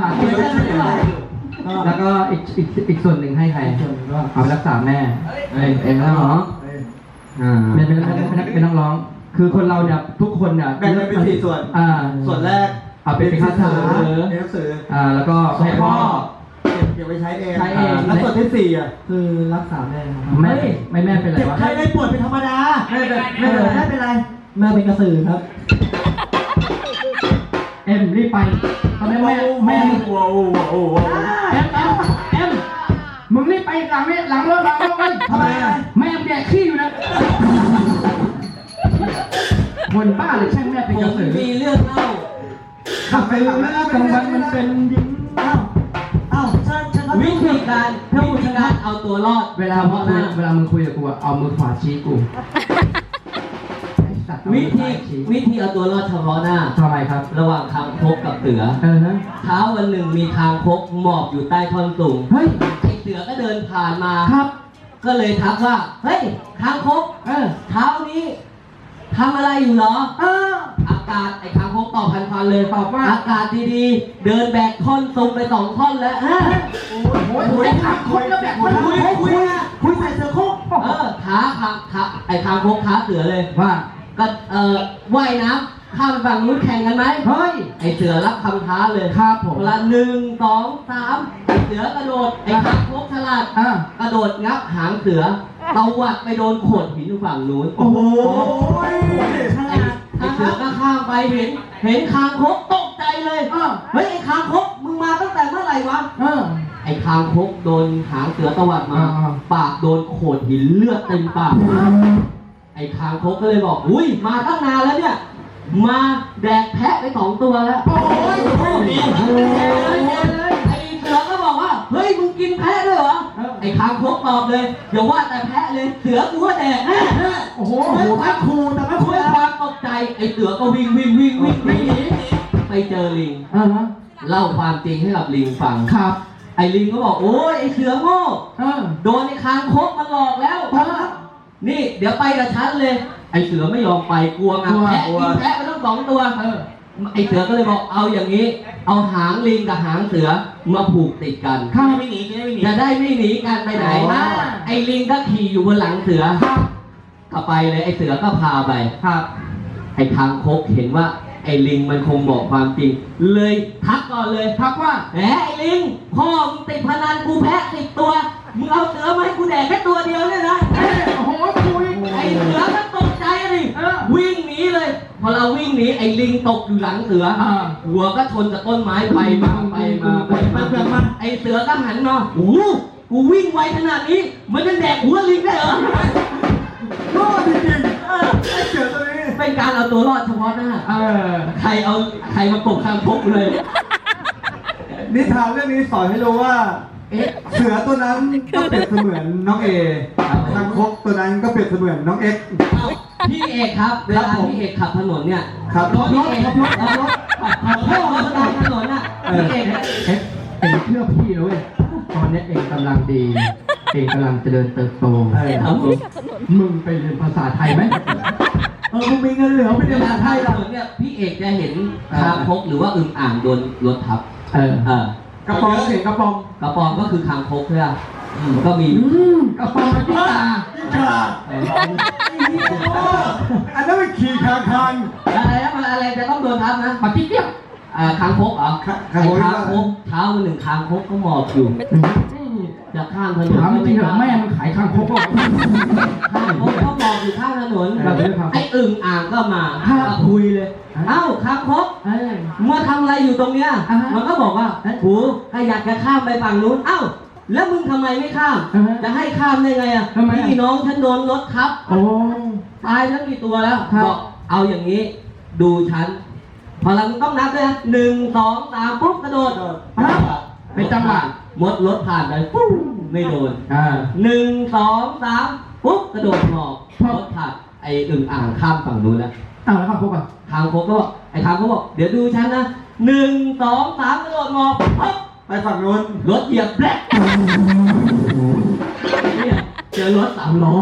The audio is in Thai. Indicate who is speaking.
Speaker 1: หาที่ไม่ได้แล้วก็อีกอีกอีกส่วนหนึ่งให้ใครเอาไปรักษาแม่เอ้ยเอ็งแล้วเหรอ
Speaker 2: อ่า
Speaker 1: เป็นเป็นเป็นเป็นนักร้อง คือคนเราเนี่ยทุกคนเนี่ย
Speaker 3: แบ่งเป็นสี่ส่วน
Speaker 1: อ่า
Speaker 3: ส่วนแรก
Speaker 1: เอาเป็นค่าเทอ
Speaker 3: เรียนหนังสือ
Speaker 1: อ่า แล้วก็ให้
Speaker 3: พ่อเก็บไว้ใช้เอง
Speaker 1: ใช้เอง
Speaker 3: แล้วส่วนที่สี่อะคือรักษาแม่
Speaker 1: แม่ไม่แม่เป็นไร
Speaker 3: เจ็บ
Speaker 1: วะ
Speaker 3: ไข้ได้ปวดเป็นธรรมดาไม่เป็นไม่เป็นไรไม่เป็นไรแม่เป็นกระสือครับ
Speaker 1: เอ็มรีบไป แม่แม่
Speaker 3: ว้าวว้าวว้าว
Speaker 1: เอ็มเอ็มเอ็มมึงรีบไปหลังนี่หลังรถหลังรถไป
Speaker 3: ทำไมอะ
Speaker 1: แม่แดกขี้อยู่นะคนบ้าหรือช่างแม่เป็นกระ
Speaker 2: ม
Speaker 1: สือ
Speaker 2: มีเรื่องเล่า
Speaker 1: ขับไปขับแล้วกลางวันมันเป็นยิ้ม
Speaker 3: อ้าวอ้าวฉันฉัน
Speaker 2: วิธีการวิธีการเอาตัวรอด
Speaker 1: เวลา
Speaker 2: เพ
Speaker 1: อ
Speaker 2: พาะน้า
Speaker 1: เวลามึงคุยกับกูอะเอามือขวาชี้กู
Speaker 2: วิ
Speaker 1: อ
Speaker 2: ธี
Speaker 1: ซ้ายชี้
Speaker 2: วิธีเอาตัวรอดเฉพาะหน้า
Speaker 1: ทำไมครับ
Speaker 2: ระหว่างคางคกกับเสือ
Speaker 1: เออนะ
Speaker 2: เช้าวันหนึ่งมีคางคกหมอบอยู่ใต้ท่อนสูง
Speaker 1: เฮ้ย
Speaker 2: ไอ้เสือก็เดินผ่านมา
Speaker 1: ครับ
Speaker 2: ก็เลยทักว่า เฮ้ยคางคก
Speaker 1: เออ
Speaker 2: เช้านี้ทำอะไรอยู่เหรอ
Speaker 1: เออ
Speaker 2: อากาศไอ้คางคกตอบพันพันๆเลย
Speaker 1: ตอบว่า
Speaker 2: อากาศดีๆ เดินแบกท่อนซุงไปสองท่อนแล้วฮะ
Speaker 1: โอ้ยโอ้ยไอ้ขับคนแล้วแบบคน
Speaker 3: คุย
Speaker 1: คุย
Speaker 3: คุยคุยใส่เสื้อโคก
Speaker 2: เออท้าคางท้าไอ้คางคกท้าเสือเลย
Speaker 1: ว่า
Speaker 2: ก็เอ่อว่ายน้ำข้ามไปฝั่งนู้นแข่งกันไหม
Speaker 1: เฮ้ย
Speaker 2: ไอ้เสือรับคำท้าเลย
Speaker 1: ครับผม
Speaker 2: เวลาหนึ่งสองสามไอ้เสือกระโดด ไอ้คางคกฉลาด
Speaker 1: อ่าก
Speaker 2: ระโดดงับหางเสือตวัดไปโดนโขดหินอยู่ฝั่งนู้น
Speaker 3: โอ้โห
Speaker 2: ไอ้ไอ้เสือก็ข้ามไปเห็น เห็นคางคกตกใจเลย
Speaker 1: เออ
Speaker 2: เฮ้ยไอ้คางคกมึงมาตั้งแต่เมื่อไหร่วะ
Speaker 1: เออ
Speaker 2: ไอ้คางคกโดนหางเสือตวัดมา
Speaker 1: อ่า
Speaker 2: ปากโดนโขดหินเลือดเต็มปากไอ้คางคกก็เลยบอก อุ้ยมาตั้งนานแล้วเนี่ย มาแดกแพะไปสองตัวแล้ว
Speaker 1: โอ้ยโอ้ย
Speaker 2: ไอ้เสือก็บอกว่า เฮ้ยมึงกินแพะด้วยเหรอ ไอ้คางคกตอบเลยอย่าว่าแต่แพะเลย เสือกูก็แดกแน่
Speaker 1: โอ้โห
Speaker 3: โอ้โหพักครูแต่ไม่คุ
Speaker 2: ด้วยความตกใจ ไอ้เสือก็วิ่งวิ่งวิ่งวิ่งวิ่งหนีไปเจอลิง
Speaker 1: เออฮะ
Speaker 2: เล่าความจริงให้กับลิงฟัง
Speaker 1: ครับ
Speaker 2: ไอ้ลิงก็บอกโอ้ยไอ้เสือโง่
Speaker 1: เออ
Speaker 2: โดนไอ้คางคกมันหลอกแล้ว นี่เดี๋ยวไปกับฉันเลย ไอ้เสือไม่ยอมไปกลัวงับ
Speaker 1: กลัว
Speaker 2: แพะ
Speaker 3: กลัว
Speaker 2: กินแพะไปทั้งสองตัว
Speaker 1: เออ
Speaker 2: ไอ้เสือก็เลยบอกเอาอย่างนี้ เอาหางลิงกับหางเสือมาผูกติดกัน
Speaker 1: ข้า
Speaker 3: ไม่หนีไม่หนี
Speaker 2: จะได้ไม่หนีกันไปไหน
Speaker 1: อ๋อ
Speaker 2: ไอ้ลิงก็ขี่อยู่บนหลังเสือก็ไปเลย ไอ้เสือก็พาไป
Speaker 1: ครับ
Speaker 2: ไอ้ทางคกเห็นว่า ไอ้ลิงมันคงบอกความจริง เลยทักก่อนเลย
Speaker 1: ทักว่า
Speaker 2: แหมไอ้ลิงพ่อมึงติดพนันกูแพ้ติดตัวมึงเอาเสือมาให้กูแดกแค่ตัวเดียวเนี่ยนะ
Speaker 1: เอ้ยโอ้โหคุย
Speaker 2: ไอ้ เสือก็ตกใจอะดิ
Speaker 1: เออ
Speaker 2: วิ่งหนีเลย พอเราวิ่งหนีไอ้ลิงตกอยู่หลังเสือ
Speaker 1: อ่า
Speaker 2: หัวก็ชนกับต้นไม้ไปมาไปมาไปมาไปมาไอ้เสือก็หันมาโอ้โหกูวิ่งไวขนาดนี้มันจะแดกหัวลิงได้เหรอ
Speaker 3: โง่จริงๆเออไอ้เสือตัวนี้
Speaker 2: เป็นการเอาตัวรอดเฉพาะหน้า
Speaker 1: เออ
Speaker 2: ใครเอาใครมากบคางคกเลย
Speaker 3: นิทานเรื่องนี้สอนให้รู้ว่า
Speaker 1: เอ๊ะ
Speaker 3: เสือตัวนั้นก็เปรียบเสมือนน้องเอคางคกตัวนั้นก็เปรียบเสมือนน้องเอ็กซ์
Speaker 2: เอ้าพี่เอกครับเวลา
Speaker 3: ครับผม
Speaker 2: พี่เอกขับถนนเนี่ย
Speaker 3: ครับ
Speaker 2: รถพี่เอกขับรถขับรถขับพ่อมาตามถนนน่ะ
Speaker 3: เออ
Speaker 2: พี่เอก
Speaker 1: เอ๊ะเองเชื่อพี่นะเว้ยตอนนี้เองกำลังดี เองกำลังเจริญเติบโต
Speaker 3: เออ
Speaker 2: ครับผม
Speaker 1: มึงไปเรียนภาษาไทยไหม
Speaker 3: เออมึงมีเงินเหลือไม่
Speaker 2: เว
Speaker 3: ได้
Speaker 2: ลา
Speaker 3: มา
Speaker 2: ขั
Speaker 3: ไท
Speaker 2: บ
Speaker 3: ย
Speaker 2: ถ
Speaker 3: หรอก
Speaker 2: นนเนี่ยพี่เอกจะเห็นคางคกหรือว่าอึ่งอ่างโดนรถทับ
Speaker 1: เออ
Speaker 2: เออ ก
Speaker 3: ระป๋องเสียงกระป๋อง
Speaker 2: กระปอมก็คือคางคกใช่ไหมอืมก็มี
Speaker 1: อืมกระป๋องมาที่ตา
Speaker 3: กิ้งก่าอันนั้นมันขี่คางคาง
Speaker 2: อะไรนะมันอะไรจะต้องโดนทับนะ
Speaker 1: ปฏิเตี้ย
Speaker 2: อ่าคางคกเหรอ
Speaker 3: คาง
Speaker 2: ไอ้
Speaker 3: คก
Speaker 2: คางคกเช้าวันหนึ่งคางคกก็หมอบอยู่ จะข้ามถนน
Speaker 1: ถามจริงเหรอแม่มันขายคางคกหรอ
Speaker 2: ข้างคกก็หมอบอยู่ข้างถนน
Speaker 1: ครับครับ
Speaker 2: ไอ้อึ่งอ่างก็มา
Speaker 1: ครับ
Speaker 2: มาคุยเลย เอ้าคางคก
Speaker 1: เอ้ย
Speaker 2: มาทำอะไรอยู่ตรงเนี้ย
Speaker 1: อ่าฮะ
Speaker 2: มันก็บอกว่า
Speaker 1: เอ๊ะ
Speaker 2: หูก็อยากจะข้ามไปฝั่งนู้นเอ้าแล้วมึงทำไมไม่ข้าม
Speaker 1: อ่าฮะ
Speaker 2: จะให้ข้ามได้ไงอะ
Speaker 1: ทำไมอะ
Speaker 2: พี่น้องฉันโดนรถทับ
Speaker 1: โอ้
Speaker 2: ตายทั้งกี่ตัวแล้ว
Speaker 1: ครับ
Speaker 2: บอกเอาอย่างนี้ ดูฉัน พอเราต้องนับด้วยนะหนึ่งสองสามปุ๊บกระโดด
Speaker 1: เป็นจังหวะ
Speaker 2: มดรถผ่านไปปุ๊บไม่โดน
Speaker 1: อ่า
Speaker 2: หนึ่งสองสามปุ๊บกระโดดหมอบรถผ่านไอ้อึ่งอ่างข้ามฝั่งนู้นแล้ว
Speaker 1: อ้าวแล้วคางคกอะ
Speaker 2: ทางโคกก็บอกไอ้ทางโคกบอกเดี๋ยวดูฉันนะหนึ่งสองสามกระโดดหมอบปั๊บ
Speaker 3: ไปฝั่งนู้น
Speaker 2: รถเหยียบแบล็คเนี่ยเจอรถสามล้อ